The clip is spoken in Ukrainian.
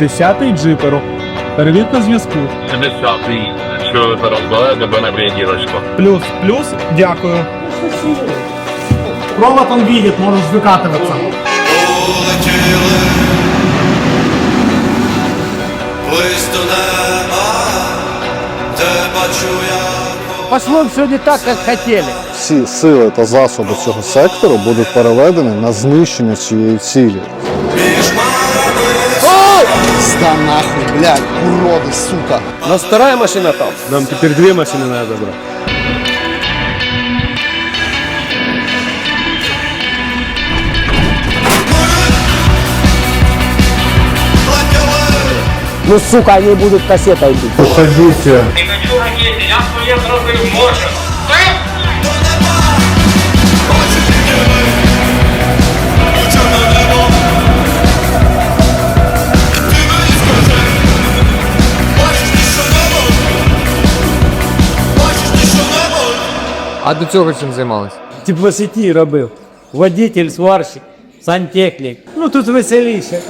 Десятий джиперу. Перевірка зв'язку. 70-й, що зараз бере, тебе на дірочку. Плюс, плюс, дякую. Провод он видит, можешь выкатываться. Улетіли вись до неба, де бачу я Пошло все не так, как хотели. Всі сили та засоби цього сектору будуть переведені на знищення цієї цілі. між марами. Ста нахуй, блядь, уроди, сука. У нас вторая машина там. Нам теперь две машины надо брать. Ну, сука, они будут кассетой бить. Уходите. І на чому ракеті, я своє зробив, може. А до цього чим займалися? Теплосеті робив. Водитель, сварщик, сантехнік. Ну тут веселіше.